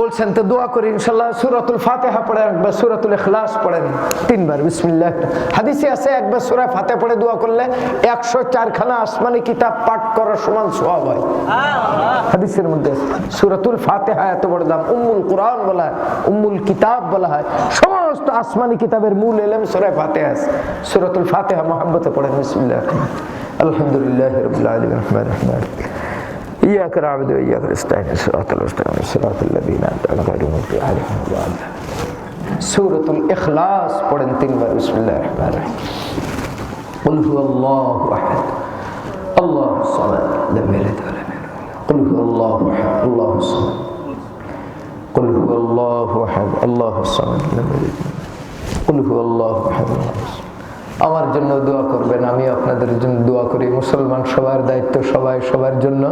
বলছেন, তো দোয়া করি, ইনশাল্লাহ সুরাতুল ফাতেহা পড়েন একবার সুরাতুল ইখলাস পড়েন। তিনবার, বিসমিল্লাহ। হাদিসে আছে, একবার সুরা ফাতে পড়ে দোয়া করলে একশো চারখানা আসমানি কিতাব পাঠ করার সমান সব হয়। হাদিসের মধ্যে। সুরাতুল ফাতেহা এত বড় দাম, উম্মুল কোরআন বলা হয়, উম্মুল কিতাব বলা হয়, সমস্ত আসমানি কিতাবের মূল এলেম সুরা ফাতেহা আছে। সুরাতুল ফাতেহা মোহাম্মতে পড়েন, বিসমিল্লাহ। আলহামদুলিল্লাহ রবিল আলমিন রহমান রহমান إياك نعبد وإياك نستعين الصراط المستقيم الصراط الذين أنعمت عليهم غير المغضوب عليهم ولا الضالين سورة الإخلاص পড়েন তিনবার بسم الله الرحمن الرحيم قل هو الله أحد الله الصمد لم يلد ولم يولد قل هو الله أحد الله الصمد قل هو الله أحد الله الصمد لم يلد قل هو الله أحد الله الصمد আমার জন্য দোয়া করবেন আমি আপনাদের জন্য দোয়া করি মুসলমান সবার দায়িত্ব সবাই সবার জন্য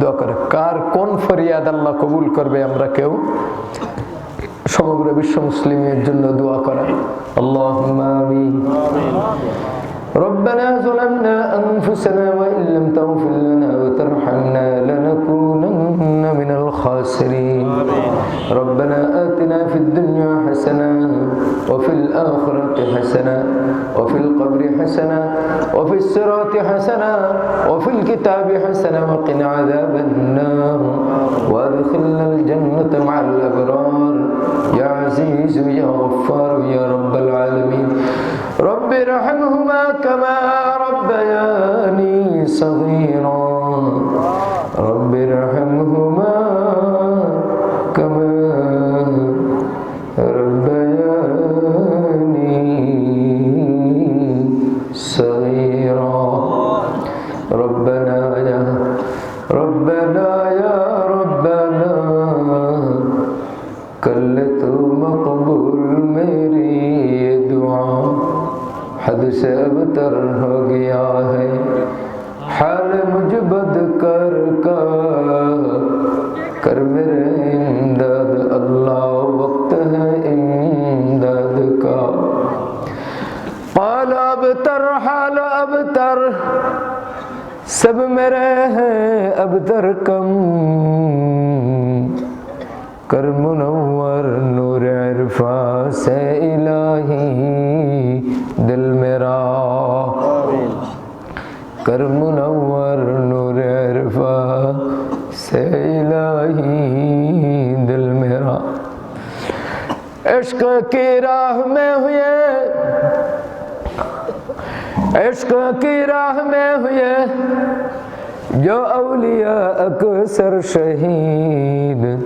দোয়া করে কার কোন ফরিয়াদ আল্লাহ কবুল করবে আমরা কেউ সমগ্র বিশ্ব মুসলিমের জন্য দোয়া করা আল্লাহ আমিন ربنا ظلمنا أنفسنا وإن لم تغفر لنا وترحمنا لنكونن من الخاسرين ربنا آتنا في الدنيا حسنة وفي الآخرة حسنة وفي القبر حسنة وفي الصراط حسنة وفي الكتاب حسنة وقنا عذاب النار. وأدخلنا الجنة مع الأبرار. يا عزيز يا غفار يا رب العالمين. رب ارحمهما كما ربياني صغيرا. رب ارحمهما تو مقبول میری یہ دعا حد سے ابتر ہو گیا ہے۔ حال مجھ بد کر کا، کر میرے امداد۔ اللہ وقت ہے امداد کا۔ پال اب تر، حال اب تر۔ سب میرے ہیں اب تر کم۔ عشق کی راہ میں ہوئے۔ عشق کی راہ میں ہوئے۔ جو اولیاء اکثر شہید۔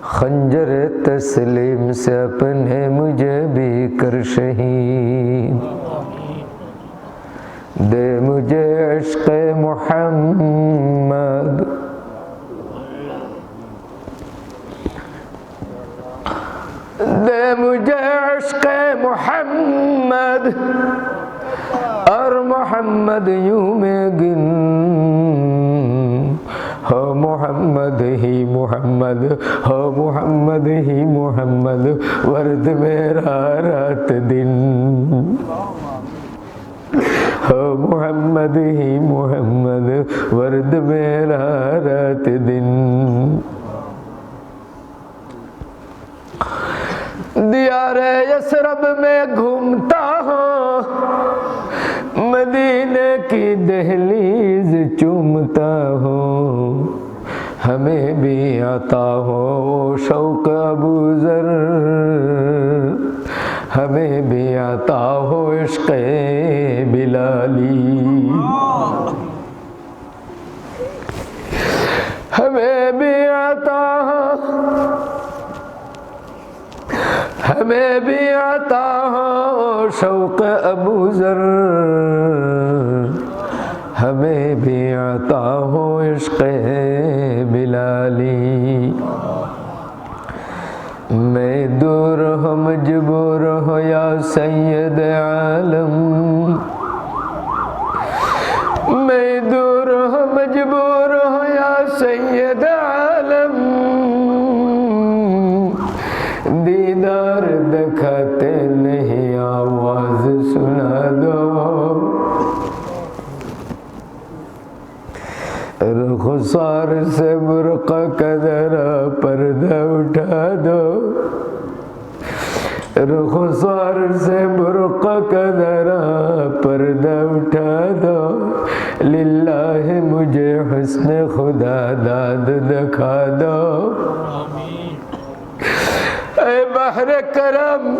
خنجر تسلیم سے اپنے مجھے بھی کر شہید۔ دے مجھے عشق محمد۔ دم عشق محمد. أر محمد يوم جن ها محمد هي محمد. ها محمد هي محمد. ورد ميرا رات دن ها محمد هي محمد. ورد ميرا رات دن دیار یسرب میں گھومتا ہوں مدینے کی دہلیز چومتا ہوں۔ ہمیں بھی آتا ہو شوق ابو ذر۔ ہمیں بھی آتا ہو عشق بلالی۔ ہمیں بھی آتا ہو ہمیں بھی عطا ہو شوق ابو ذر۔ ہمیں بھی عطا ہو عشق بلالی۔ میں دور ہو مجبور ہو یا سید۔ خسار سے مرقع کا ذرا پردہ اٹھا دو۔ رخسار سے مرقع کا ذرا پردہ اٹھا دو۔ للہ مجھے حسن خدا داد دکھا دو۔ اے بحر کرم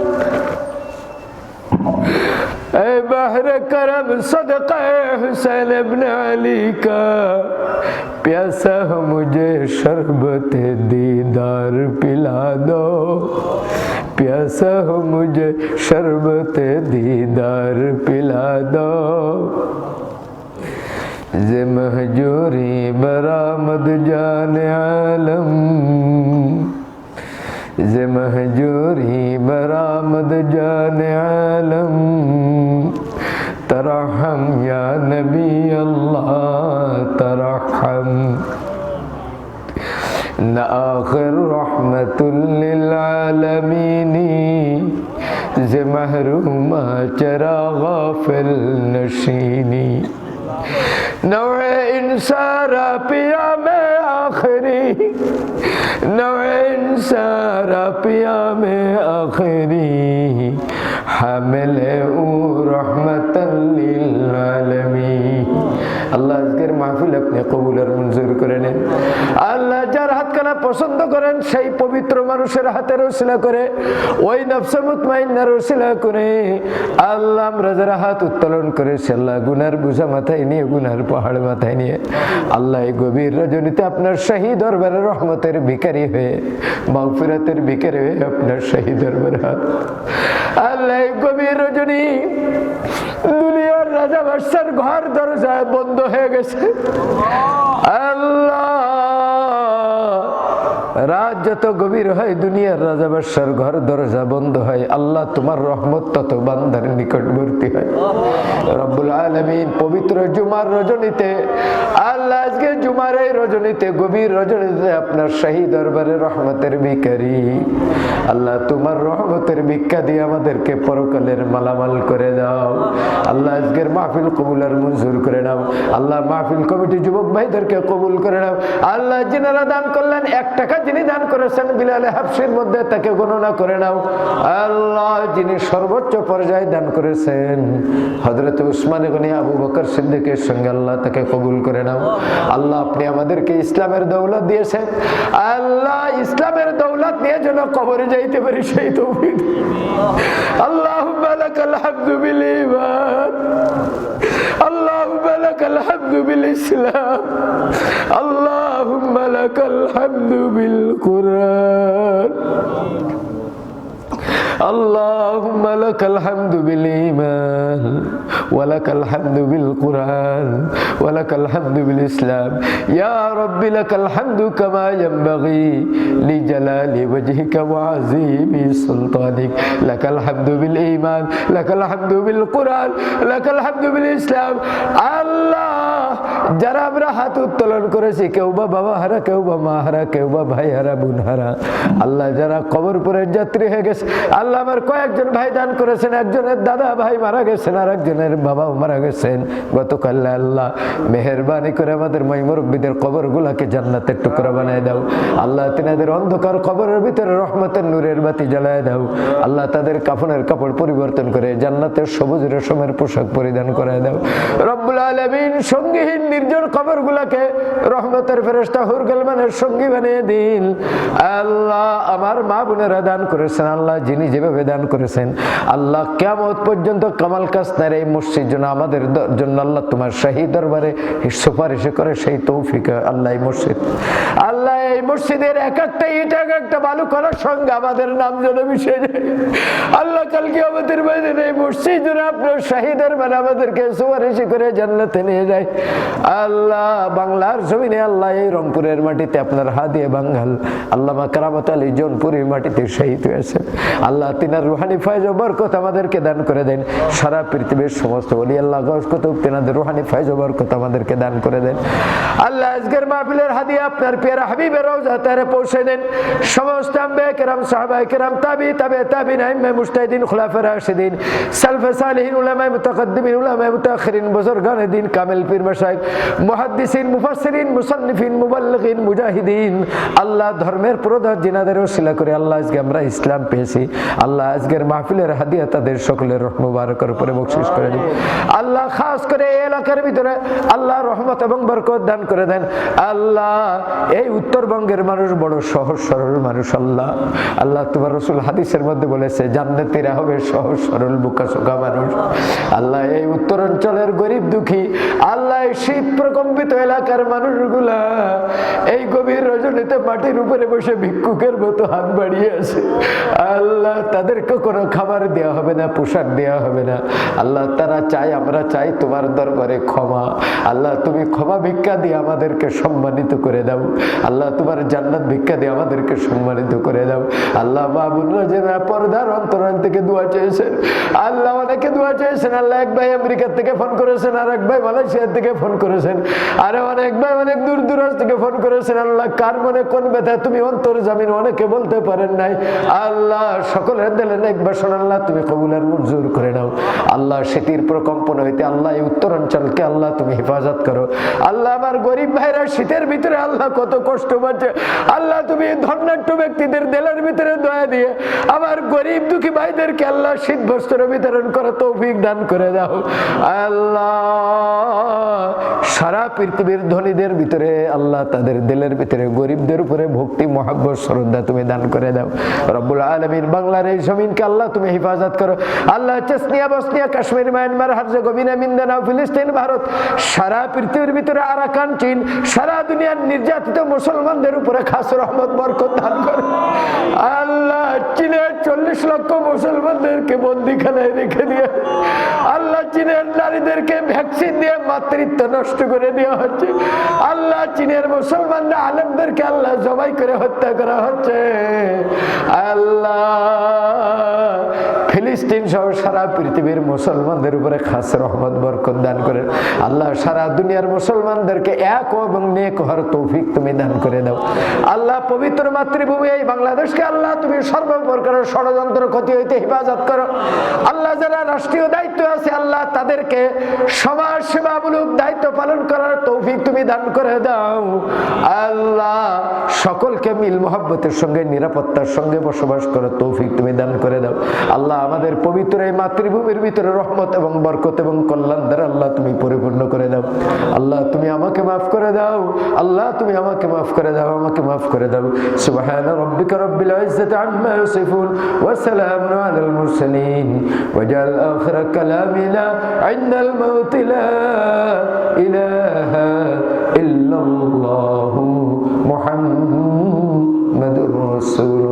اے بحر کرم صدقہ حسین ابن علی کا، پیاسا مجھے شربت دیدار پلا دو۔ پیاسا مجھے شربت دیدار پلا دو۔ ز مہجوری برآمد جانے للعالمين. زي محروم چرا غافل نشینی نوع انسارا پیا میں آخری نوع انسارا پیا میں آخری حامل أو رحمت الله اللہ আপনি কবুল আর মঞ্জুর করে নেন। আল্লাহ যার হাত কানা পছন্দ করেন, সেই পবিত্র মানুষের হাতের রসিলা করে, ওই নফসে রসিলা করে, আল্লাহ আমরা যারা হাত উত্তোলন করেছি, আল্লাহ গুনার বুঝা মাথায় নিয়ে, গুনার পাহাড় মাথায় নিয়ে, আল্লাহ এই গভীর রজনীতে আপনার শাহী দরবারে রহমতের ভিকারি হয়ে, মাগফিরাতের ভিকারি হয়ে আপনার শাহী দরবারে হাত। আল্লাহ গভীর রজনী রাজা বাদশার ঘর দরজা বন্ধ হয়ে গেছে। যত গভীর হয় দুনিয়ার রাজা বাদশার ঘর, দরজা বন্ধ হয়। আল্লাহ তোমার রহমত তত বান্দার নিকটবর্তী হয়। রব্বুল আলমিন পবিত্র জুমার রজনীতে, আল্লাহ আজকে জুমার এই রজনীতে, গভীর রজনীতে আপনার শাহী দরবারে রহমতের ভিকারি আল্লাহ তোমার রহমতের ভিক্ষা দিয়ে আমাদেরকে পরকালের মালামাল করে দাও। আল্লাহ আজকের মাহফিল কবুল আর মঞ্জুর করে নাও। আল্লাহ মাহফিল কমিটি যুবক ভাইদেরকে কবুল করে নাও। আল্লাহ যিনারা দান করলেন, এক টাকা যিনি দান করেছেন বিলালে হাফসির মধ্যে, তাকে গণনা করে নাও। আল্লাহ যিনি সর্বোচ্চ পর্যায়ে দান করেছেন হজরত উসমান গনি আবু বকর সিদ্দিকের সঙ্গে আল্লাহ তাকে কবুল করে নাও। আল্লাহ আপনি আমাদেরকে ইসলামের দৌলত দিয়েছেন। আল্লাহ ইসলামের দৌলত নিয়ে যেন কবরে যাইতে পারি, সেই তৌফিক। আল্লাহ লাকাল الحمد بالإسلام. اللهم لك الحمد بالقرآن. اللهم لك الحمد بالإيمان ولك الحمد بالقرآن ولك الحمد بالإسلام يا رب لك الحمد كما ينبغي لجلال وجهك وعظيم سلطانك لك الحمد بالإيمان لك الحمد بالقرآن لك الحمد بالإسلام الله যারা আমরা হাত উত্তোলন করেছি কেউ বা বাবা হারা কেউ বা মা হারা কেউ বা ভাই হারা বোন হারা আল্লাহ যারা কবরপুরের যাত্রী হয়ে গেছে আল্লাহ আমার কয়েকজন ভাই দান করেছেন, একজনের দাদা ভাই মারা গেছেন আর একজনের বাবাও মারা গেছেন। গতকাল আল্লাহ মেহরবানি করে আমাদের মাই মুরব্বীদের কবর গুলাকে জান্নাতের টুকরা বানায় দাও। আল্লাহ তিনাদের অন্ধকার কবরের ভিতরে রহমতের নূরের বাতি জ্বালায় দাও। আল্লাহ তাদের কাফনের কাপড় পরিবর্তন করে জান্নাতের সবুজ রেশমের পোশাক পরিধান করায় দাও। রব্বুল আলমিন সঙ্গীহীন নির্জন কবর গুলাকে রহমতের ফেরস্তা হুরগেলমানের সঙ্গী বানিয়ে দিন। আল্লাহ আমার মা বোনেরা দান করেছেন, আল্লাহ যিনি যেভাবে দান করেছেন, আল্লাহ কেমত পর্যন্ত কামাল কাসনার এই মসজিদ জন্য আমাদের জন্য আল্লাহ তোমার শাহী দরবারে সুপারিশে করে সেই তৌফিক, আল্লাহ এই মসজিদ। আল্লাহ এই মসজিদের এক একটা ইট, এক একটা বালু করার সঙ্গে আমাদের নাম যেন মিশে যায়। আল্লাহ কালকে আমাদের বাইরে এই মসজিদ যেন আপনার শাহী দরবারে আমাদেরকে সুপারিশে করে জান্নাতে নিয়ে যায়। আল্লাহ বাংলার জমিনে আল্লাহ এই রংপুরের মাটিতে আপনার হাদিয়ে বাঙ্গাল। আল্লাহ কারামত আলী জৌনপুরের মাটিতে শহীদ হয়েছে আল্লাহ আল্লাহ, তিনার রুহানি ফয়েজ ও বরকত আমাদেরকে দান করে দেন। সারা পৃথিবীর সমস্ত বলি আল্লাহ গসকত তিনাদের রুহানি ফয়েজ ও বরকত আমাদেরকে দান করে দেন। আল্লাহ, আজকের মাহফিলের হাদিয়া আপনার পেয়ারা হাবিবের রওজা তারে পৌঁছে দেন। সমস্ত আম্বে কেরাম সাহাবাই কেরাম, তাবি, তাবে, তাবিন, আইম্মে মুস্তাহিদিন খুলাফে রাশিদিন, সালফে সালিহিন কামিল পীর মুহাদ্দিসিন, মুফাসসিরিন মুবাল্লিগিন, মুজাহিদিন। আল্লাহ ধর্মের প্রধান জিনাদের ওসিলা করে আল্লাহ আজকে আমরা ইসলাম পেয়েছি। আল্লাহ আজকের মাহফিলের হাদিয়া তাদের সকলের মুবারকের উপরে বকশিস করে দিন। আল্লাহ খাস করে এই এলাকার ভিতরে আল্লাহ রহমত এবং বরকত দান করে দেন। আল্লাহ, এই উত্তরবঙ্গের মানুষ বড় সহজ সরল মানুষ আল্লাহ। আল্লাহ তোমার রসুল হাদিসের মধ্যে বলেছে, জান্নাতিরা হবে সহজ সরল বুকা সুখা মানুষ। আল্লাহ, এই উত্তরাঞ্চলের গরিব দুঃখী, আল্লাহ, এই শীত প্রকম্পিত এলাকার মানুষগুলা এই গভীর রজনীতে মাটির উপরে বসে ভিক্ষুকের মতো হাত বাড়িয়ে আছে। আল্লাহ তাদেরকে কোনো খাবার দেওয়া হবে না, পোশাক দেওয়া হবে না। আল্লাহ তারা চাই আমরা চাই তোমার দরবারে ক্ষমা। আল্লাহ, তুমি ক্ষমা ভিক্ষা দিয়ে আমাদেরকে সম্মানিত করে দাও। আল্লাহ, তোমার জান্নাত ভিক্ষা দিয়ে আমাদেরকে সম্মানিত করে দাও। আল্লাহ বাবুল্লাহ যেন পর্দার অন্তরান থেকে দোয়া চেয়েছেন। আল্লাহ, অনেকে দোয়া চেয়েছেন। আল্লাহ, এক ভাই আমেরিকা থেকে ফোন করেছেন, আর এক ভাই মালয়েশিয়া থেকে ফোন করেছেন। আরে, অনেক ভাই অনেক দূর দূরাজ থেকে ফোন করেছেন। আল্লাহ, কার মনে কোন ব্যথা? তুমি অন্তর জামিন অনেকে বলতে পারেন নাই। আল্লাহ দিলেন এক বাসন আল্লাহ, তুমি কবুলের মঞ্জুর করে নাও। আল্লাহ সেটির প্রকম্পন হইতে আল্লাহ এই উত্তরাঞ্চলকে আল্লাহ তুমি হেফাজত করো। আল্লাহ আমার গরিব ভাইরা, শীতের ভিতরে আল্লাহ কত কষ্ট পাচ্ছে। আল্লাহ তুমি ধর্নাট্য ব্যক্তিদের দেলের ভিতরে দয়া দিয়ে আমার গরিব দুঃখী ভাইদেরকে আল্লাহ শীত বস্ত্র বিতরণ করো তৌফিক দান করে দাও। আল্লাহ সারা পৃথিবীর ধনীদের ভিতরে আল্লাহ তাদের দিলের ভিতরে গরিবদের উপরে ভক্তি, মহাব্বত, শ্রদ্ধা তুমি দান করে দাও। রব্বুল আলমিন বাংলার এই জমিনকে আল্লাহ তুমি হেফাজত করো। Allah Chechnya, Bosnia, Kashmir, Myanmar Herzegovina Mindanao ফিলিস্তিন, ভারত, সারা পৃথিবীর ভিতরে আরাকান চীন, সারা দুনিয়ার নির্যাতিত মুসলমানদের উপরে খাস রহমত, বরকত দান করে। আল্লাহ চীনের চল্লিশ লক্ষ মুসলমানদেরকে বন্দিখানায় রেখে দিয়ে আল্লাহ চীনের নারীদেরকে ভ্যাকসিন দিয়ে মাতৃত্ব নষ্ট করে দেওয়া হচ্ছে। আল্লাহ চীনের মুসলমানরা আলমদেরকে আল্লাহ জবাই করে হত্যা করা হচ্ছে। আল্লাহ ফিলিস্তিন সহ সারা পৃথিবীর মুসলমানদের উপরে খাস রহমত, বরকত দান করে আল্লাহ সারা দুনিয়ার মুসলমানদেরকে এক এবং নেক হওয়ার তৌফিক তুমি দান করে দাও। আল্লাহ পবিত্র মাতৃভূমি এই বাংলাদেশকে আল্লাহ তুমি সর্বপ্রকারের ষড়যন্ত্র ক্ষতি হইতে হেফাজত করো। আল্লাহ যারা রাষ্ট্রীয় দায়িত্ব আছে, আল্লাহ তাদেরকে সমাজ সেবামূলক দায়িত্ব পালন করার তৌফিক তুমি দান করে দাও। আল্লাহ সকলকে মিল মোহাব্বতের সঙ্গে, নিরাপত্তার সঙ্গে বসবাস করার তৌফিক তুমি দান করে দাও। আল্লাহ আমাদের পবিত্র এই মাতৃভূমির ভিতরে রহমত এবং বরকত এবং কল্যাণ দ্বারা আল্লাহ তুমি পরিপূর্ণ করে দাও। আল্লাহ তুমি আমাকে মাফ করে দাও। আল্লাহ তুমি আমাকে মাফ করে দাও, আমাকে মাফ করে দাও। সুবহান রাব্বিল ইজ্জাতি আম্মা ইয়াসিফুন ওয়া সালামুন আলাল মুরসালিন। ওয়াজআল আখির কালামিনা ইনদাল মাউত লা ইলাহা ইল্লাল্লাহু মুহাম্মাদুর সাল্লাল্লাহু